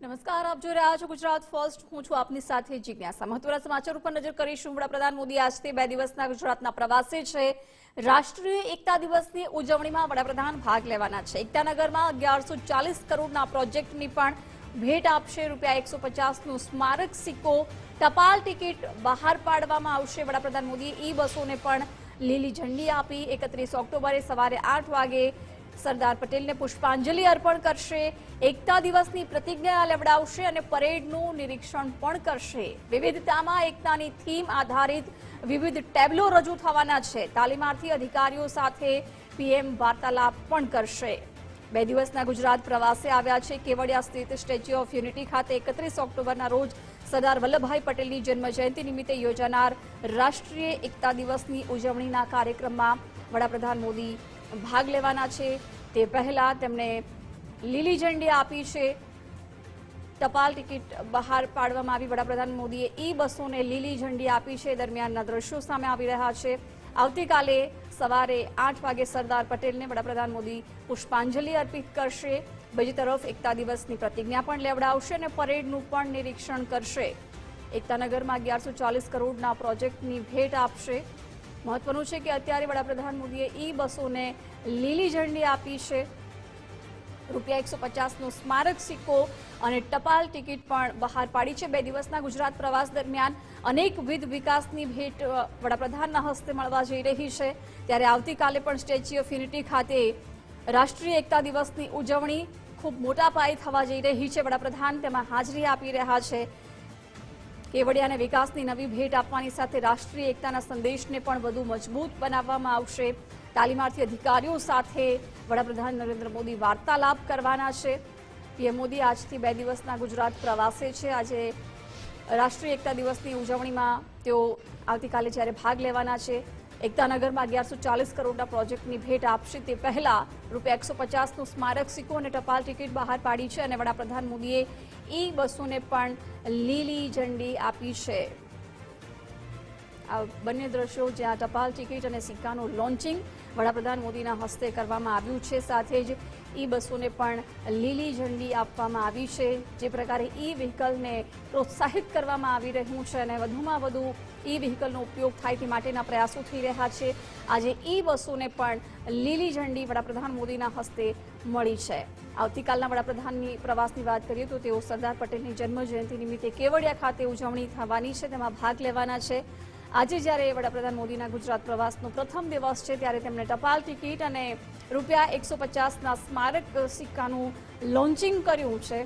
નમસ્કાર, આપ જોઈ રહ્યા છો ગુજરાત ફર્સ્ટ. હું છું આપની સાથે જિજ્ઞાસા. મહત્વના સમાચાર ઉપર નજર કરીશું. વડાપ્રધાન મોદી આજથી બે દિવસના ગુજરાતના પ્રવાસે છે. રાષ્ટ્રીય એકતા દિવસની ઉજવણીમાં વડાપ્રધાન ભાગ લેવાના છે. એકતાનગરમાં અગિયારસો ચાલીસ કરોડના પ્રોજેક્ટની પણ ભેટ આપશે. રૂપિયા એકસો પચાસનું સ્મારક સિક્કો ટપાલ ટિકિટ બહાર પાડવામાં આવશે. વડાપ્રધાન મોદીએ ઈ બસોને પણ લીલી ઝંડી આપી. એકત્રીસ ઓક્ટોબરે સવારે આઠ વાગે સરદાર પટેલને પુષ્પાંજલિ અર્પણ કરશે, એકતા દિવસની પ્રતિજ્ઞા લેવડાવશે અને પરેડનું નિરીક્ષણ પણ કરશે. વિવિધતામાં એકતાની થીમ આધારિત વિવિધ ટેબ્લો રજૂ થવાના છે. તાલીમાર્થી અધિકારીઓ સાથે પીએમ વાર્તાલાપ પણ કરશે. બે દિવસના ગુજરાત પ્રવાસે આવ્યા છે. કેવડિયા સ્થિત સ્ટેચ્યુ ઓફ યુનિટી ખાતે એકત્રીસ ઓક્ટોબરના રોજ સરદાર વલ્લભભાઈ પટેલની જન્મજયંતિ નિમિત્તે યોજાનાર રાષ્ટ્રીય એકતા દિવસની ઉજવણીના કાર્યક્રમમાં વડાપ્રધાન મોદી ભાગ લેવાના છે. તે પહેલા તેમણે લીલી ઝંડી આપી છે. ટપાલ ટિકિટ બહાર પાડવામાં આવી. વડાપ્રધાન મોદીએ ઈ બસોને લીલી ઝંડી આપી છે. દરમિયાનના દ્રશ્યો સામે આવી રહ્યા છે. આવતીકાલે સવારે આઠ વાગે સરદાર પટેલને વડાપ્રધાન મોદી પુષ્પાંજલિ અર્પિત કરશે. બીજી તરફ એકતા દિવસની પ્રતિજ્ઞા પણ લેવડાવશે અને પરેડનું પણ નિરીક્ષણ કરશે. એકતાનગરમાં અગિયારસો ચાલીસ કરોડના પ્રોજેક્ટની ભેટ આપશે. મહત્વનું છે કે અત્યારે વડાપ્રધાન મોદીએ ઈ બસોને લીલી ઝંડી આપી છે. રૂપિયા એકસો પચાસનો સ્મારક સિક્કો અને ટપાલ ટિકિટ પણ બહાર પાડી છે બે દિવસના ગુજરાત પ્રવાસ દરમિયાન. અનેકવિધ વિકાસની ભેટ વડાપ્રધાનના હસ્તે મળવા જઈ રહી છે. ત્યારે આવતીકાલે પણ સ્ટેચ્યુ ઓફ યુનિટી ખાતે રાષ્ટ્રીય એકતા દિવસની ઉજવણી ખૂબ મોટા પાયે થવા જઈ રહી છે. વડાપ્રધાન તેમાં હાજરી આપી રહ્યા છે. કેવડિયાને વિકાસની નવી ભેટ આપવાની સાથે રાષ્ટ્રીય એકતાના સંદેશને પણ વધુ મજબૂત બનાવવામાં આવશે. તાલીમાર્થી અધિકારીઓ સાથે વડાપ્રધાન નરેન્દ્ર મોદી વાર્તાલાપ કરવાના છે. પીએમ મોદી આજથી બે દિવસના ગુજરાત પ્રવાસે છે. આજે રાષ્ટ્રીય એકતા દિવસની ઉજવણીમાં તેઓ આવતીકાલે જ્યારે ભાગ લેવાના છે, એકતાનગરમાં અગિયારસો ચાલીસ કરોડના પ્રોજેક્ટની ભેટ આપશે. તે પહેલા રૂપિયા એકસો પચાસનું સ્મારક સિક્કો અને ટપાલ ટિકિટ બહાર પાડી છે અને વડાપ્રધાન મોદીએ ઈ બસોને પણ લીલી ઝંડી આપી છે. આ બંને દ્રશ્યો જ્યાં ટપાલ ટિકિટ અને સિક્કાનું લોન્ચિંગ વડાપ્રધાન મોદીના હસ્તે કરવામાં આવ્યું છે. સાથે જ ઈ બસોને પણ લીલી ઝંડી આપવામાં આવી છે. જે પ્રકારે ઈ વ્હીકલને પ્રોત્સાહિત કરવામાં આવી રહ્યું છે અને વધુમાં વધુ ઈ વ્હીકલનો ઉપયોગ થાય તે માટેના પ્રયાસો થઈ રહ્યા છે. આજે ઈ બસોને પણ લીલી ઝંડી વડાપ્રધાન મોદીના હસ્તે મળી છે. આવતીકાલના વડાપ્રધાનની પ્રવાસની વાત કરીએ તો તેઓ સરદાર પટેલની જન્મજયંતિ નિમિત્તે કેવડિયા ખાતે ઉજવણી થવાની છે. તેમાં ભાગ લેવાના છે. આજે જ્યારે વડાપ્રધાન મોદીના ગુજરાત પ્રવાસનો પ્રથમ દિવસ છે, ત્યારે તેમણે ટપાલ ટિકિટ અને રૂપિયા એકસો પચાસના સ્મારક સિક્કાનું લોન્ચિંગ કર્યું છે.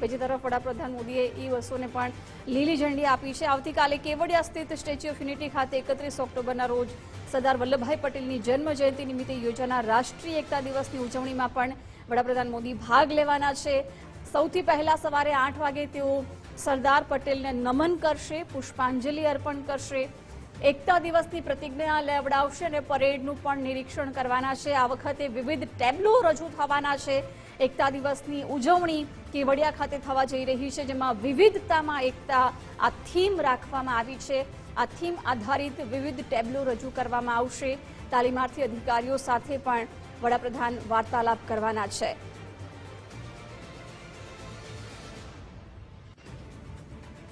બીજી તરફ વડાપ્રધાન મોદીએ ઈ બસોને પણ લીલી ઝંડી આપી છે. આવતીકાલે કેવડિયા સ્થિત સ્ટેચ્યુ ઓફ યુનિટી ખાતે એકત્રીસ ઓક્ટોબરના રોજ સરદાર વલ્લભભાઈ પટેલની જન્મ જયંતિ નિમિત્તે યોજાનાર રાષ્ટ્રીય એકતા દિવસની ઉજવણીમાં પણ વડાપ્રધાન મોદી ભાગ લેવાના છે. સૌથી પહેલા સવારે આઠ વાગે તેઓ સરદાર પટેલને નમન કરશે, પુષ્પાંજલિ અર્પણ કરશે. એકતા દિવસની પ્રતિજ્ઞા લેવડાવશે અને પરેડનું પણ નિરીક્ષણ કરવાના છે. આ વખતે વિવિધ ટેબ્લો રજૂ થવાના છે. એકતા દિવસની ઉજવણી કેવડિયા ખાતે થવા જઈ રહી છે, જેમાં વિવિધતામાં એકતા આ થીમ રાખવામાં આવી છે. આ થીમ આધારિત વિવિધ ટેબ્લો રજૂ કરવામાં આવશે. તાલીમાર્થી અધિકારીઓ સાથે પણ વડાપ્રધાન વાર્તાલાપ કરવાના છે.